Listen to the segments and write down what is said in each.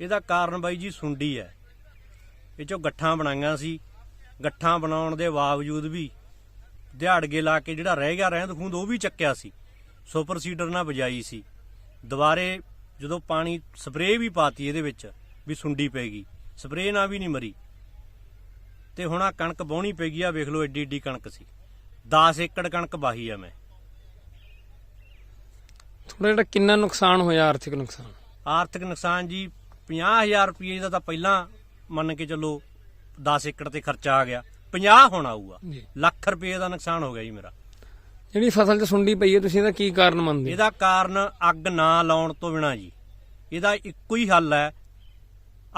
ਇਹਦਾ ਕਾਰਨ ਬਾਈ ਜੀ ਸੁੰਡੀ ਹੈ। ਇਹ ਚੋਂ ਗੱਠਾਂ ਬਣਾਈਆਂ ਸੀ। ਗੱਠਾਂ ਬਣਾਉਣ ਦੇ ਬਾਵਜੂਦ ਵੀ ਦਿਹਾੜਗੇ ਲਾ ਕੇ ਜਿਹੜਾ ਰਹਿ ਗਿਆ ਰਹਿੰਦ ਖੂੰਦ ਉਹ ਵੀ ਚੱਕਿਆ ਸੀ। ਸੁਪਰ ਸੀਡਰ ਨਾਲ ਬਜਾਈ ਸੀ। ਦੁਬਾਰੇ ਜਦੋਂ ਪਾਣੀ ਸਪਰੇਅ ਵੀ ਪਾਤੀ ਇਹਦੇ ਵਿੱਚ ਵੀ ਸੁੰਡੀ ਪੈ ਗਈ। ਸਪਰੇਅ ਨਾਲ ਵੀ ਨਹੀਂ ਮਰੀ। ਤੇ ਹੁਣ ਆ ਕਣਕ ਵਾਹੁਣੀ ਪੈ ਗਈ ਆ ਵੇਖ ਲਓ ਏਡੀ ਏਡੀ ਕਣਕ ਸੀ। 10 ਏਕੜ ਕਣਕ ਵਾਹੀ ਆ ਮੈਂ। ਥੋੜਾ ਜਿਹੜਾ ਕਿੰਨਾ ਨੁਕਸਾਨ ਹੋਇਆ ਆਰਥਿਕ ਨੁਕਸਾਨ? ਆਰਥਿਕ ਨੁਕਸਾਨ ਜੀ 50000 ਰੁਪਏ ਦਾ ਤਾਂ ਪਹਿਲਾਂ ਮੰਨ ਕੇ ਚੱਲੋ 10 ਏਕੜ ਤੇ ਖਰਚਾ ਆ ਗਿਆ। 50 ਹੁਣ ਆਊਗਾ। ਜੀ। ਲੱਖ ਰੁਪਏ ਦਾ ਨੁਕਸਾਨ ਹੋ ਗਿਆ ਜੀ ਮੇਰਾ। ਜਿਹੜੀ ਫਸਲ 'ਚ ਸੁੰਡੀ ਪਈ ਹੈ ਤੁਸੀਂ ਇਹਦਾ ਕੀ ਕਾਰਨ ਮੰਨਦੇ ਹੋ? ਇਹਦਾ ਕਾਰਨ ਅੱਗ ਨਾ ਲਾਉਣ ਤੋਂ ਬਿਨਾ ਜੀ। ਇਹਦਾ ਇੱਕੋ ਹੀ ਹੱਲ ਹੈ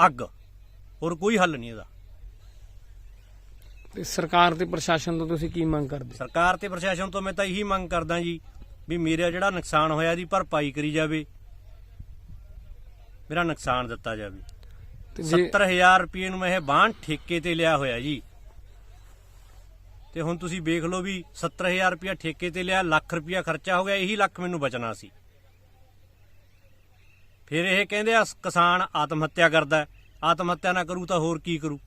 ਅੱਗ। ਹੋਰ ਕੋਈ ਹੱਲ ਨਹੀਂ ਇਹਦਾ। ਤੇ ਸਰਕਾਰ ਤੇ ਪ੍ਰਸ਼ਾਸਨ ਤੋਂ ਤੁਸੀਂ ਕੀ ਮੰਗ ਕਰਦੇ? ਸਰਕਾਰ ਤੇ ਪ੍ਰਸ਼ਾਸਨ ਤੋਂ ਮੈਂ ਤਾਂ ਇਹੀ ਮੰਗ ਕਰਦਾ ਜੀ ਵੀ ਮੇਰਾ ਜਿਹੜਾ ਨੁਕਸਾਨ ਹੋਇਆ ਦੀ ਭਰਪਾਈ ਕਰੀ ਜਾਵੇ। ਮੇਰਾ ਨੁਕਸਾਨ ਦਿੱਤਾ ਜਾਵੇ। ਤੇ ਜੇ 70000 ਰੁਪਏ ਨੂੰ ਮੈਂ ਇਹ ਬਾਹਨ ਠੇਕੇ ਤੇ ਲਿਆ ਹੋਇਆ ਜੀ। ਤੇ ਹੁਣ ਤੁਸੀਂ ਵੇਖ ਲਓ ਵੀ 70000 ਰੁਪਇਆ ਠੇਕੇ ਤੇ ਲਿਆ ਲੱਖ ਰੁਪਇਆ ਖਰਚਾ ਹੋ ਗਿਆ ਇਹੀ ਲੱਖ ਮੈਨੂੰ ਬਚਣਾ ਸੀ। ਫਿਰ ਇਹ ਕਹਿੰਦੇ ਆ ਕਿਸਾਨ ਆਤਮ ਹੱਤਿਆ ਕਰਦਾ। ਆਤਮ ਹੱਤਿਆ ਨਾ ਕਰੂ ਤਾਂ ਹੋਰ ਕੀ ਕਰੂ?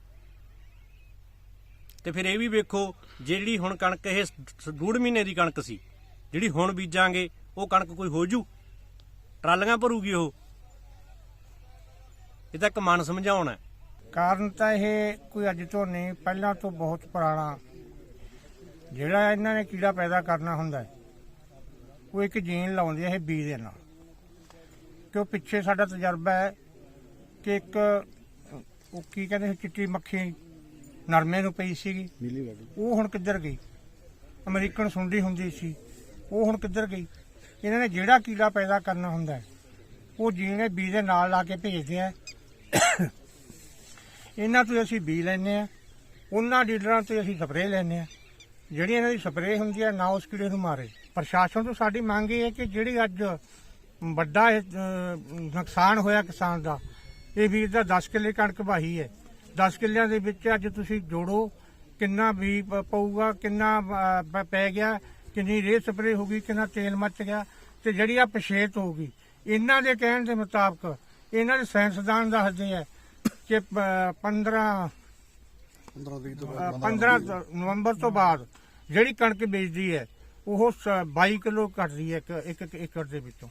ਤੇ ਫਿਰ ਇਹ ਵੀ ਵੇਖੋ ਜਿਹੜੀ ਹੁਣ ਕਣਕ ਇਹ ਡੂਢ ਮਹੀਨੇ ਦੀ ਕਣਕ ਸੀ ਜਿਹੜੀ ਹੁਣ ਬੀਜਾਂਗੇ ਉਹ ਕਣਕ ਕੋਈ ਹੋ ਜੂ? ਟਰਾਲੀਆਂ ਭਰੂਗੀ ਉਹ। ਇਹ ਤਾਂ ਇੱਕ ਮਨ ਸਮਝਾਉਣਾ ਹੈ। ਕਾਰਨ ਤਾਂ ਇਹ ਕੋਈ ਅੱਜ ਤੋਂ ਨਹੀਂ ਪਹਿਲਾਂ ਤੋਂ ਬਹੁਤ ਪੁਰਾਣਾ। ਜਿਹੜਾ ਇਹਨਾਂ ਨੇ ਕੀੜਾ ਪੈਦਾ ਕਰਨਾ ਹੁੰਦਾ ਹੈ, ਉਹ ਇੱਕ ਜੀਨ ਲਾਉਂਦੇ ਆ ਇਹ ਬੀਜ ਦੇ ਨਾਲ। ਕਿਉਂ ਪਿੱਛੇ ਸਾਡਾ ਤਜਰਬਾ ਹੈ ਕਿ ਇੱਕ ਉਹ ਕੀ ਕਹਿੰਦੇ ਸੀ ਚਿੱਟੀ ਮੱਖੀ ਨਰਮੇ ਨੂੰ ਪਈ ਸੀਗੀ। ਉਹ ਹੁਣ ਕਿੱਧਰ ਗਈ? ਅਮਰੀਕਨ ਸੁੰਡੀ ਹੁੰਦੀ ਸੀ। ਉਹ ਹੁਣ ਕਿੱਧਰ ਗਈ? ਇਹਨਾਂ ਨੇ ਜਿਹੜਾ ਕੀੜਾ ਪੈਦਾ ਕਰਨਾ ਹੁੰਦਾ ਹੈ, ਉਹ ਜੀਨ ਇਹ ਬੀਜ ਦੇ ਨਾਲ ਲਾ ਕੇ ਭੇਜਦੇ ਆ। ਇਹਨਾਂ ਤੋਂ ਅਸੀਂ ਬੀ ਲੈਨੇ ਆ ਉਹਨਾਂ ਡੀਲਰਾਂ ਤੋਂ ਅਸੀਂ ਸਪਰੇਅ ਲੈਨੇ ਆ ਜਿਹੜੀ ਇਹਨਾਂ ਦੀ ਸਪਰੇਅ ਹੁੰਦੀ ਹੈ, ਨਾ ਉਸ ਕੀੜੇ ਨੂੰ ਮਾਰੇ। ਪ੍ਰਸ਼ਾਸਨ ਤੋਂ ਸਾਡੀ ਮੰਗ ਇਹ ਹੈ ਕਿ ਜਿਹੜੀ ਅੱਜ ਵੱਡਾ ਨੁਕਸਾਨ ਹੋਇਆ ਕਿਸਾਨ ਦਾ, ਇਹ ਵੀਰ ਦਾ 10 ਕਿੱਲੇ ਕਣਕ ਵਾਹੀ ਹੈ। 10 ਕਿੱਲਿਆਂ ਦੇ ਵਿੱਚ ਅੱਜ ਤੁਸੀਂ ਜੋੜੋ, ਕਿੰਨਾ ਵੀ ਪਊਗਾ, ਕਿੰਨਾ ਪੈ ਗਿਆ, ਕਿੰਨੀ ਰੇਹ ਸਪਰੇਅ ਗਈ, ਕਿੰਨਾ ਤੇਲ ਮੱਚ ਗਿਆ, ਤੇ ਜਿਹੜੀ ਆ ਪਛੇਤ ਹੋਊਗੀ ਇਹਨਾਂ ਦੇ ਕਹਿਣ ਦੇ ਮੁਤਾਬਕ ਇਹਨਾਂ ਦੇ ਸਾਇੰਸਦਾਨ ਦੱਸਦੇ ਆ ਕਿ ਪ- 15 ਅ, 15 ਤੋਂ- ਨਵੰਬਰ ਤੋਂ ਬਾਅਦ ਜਿਹੜੀ ਕਣਕ ਬੀਜਦੀ ਹੈ ਉਹ ਸ- 22 ਕਿਲੋ ਘਟਦੀ ਹੈ ਇੱਕ ਇੱਕ ਏਕੜ ਦੇ ਵਿੱਚੋਂ।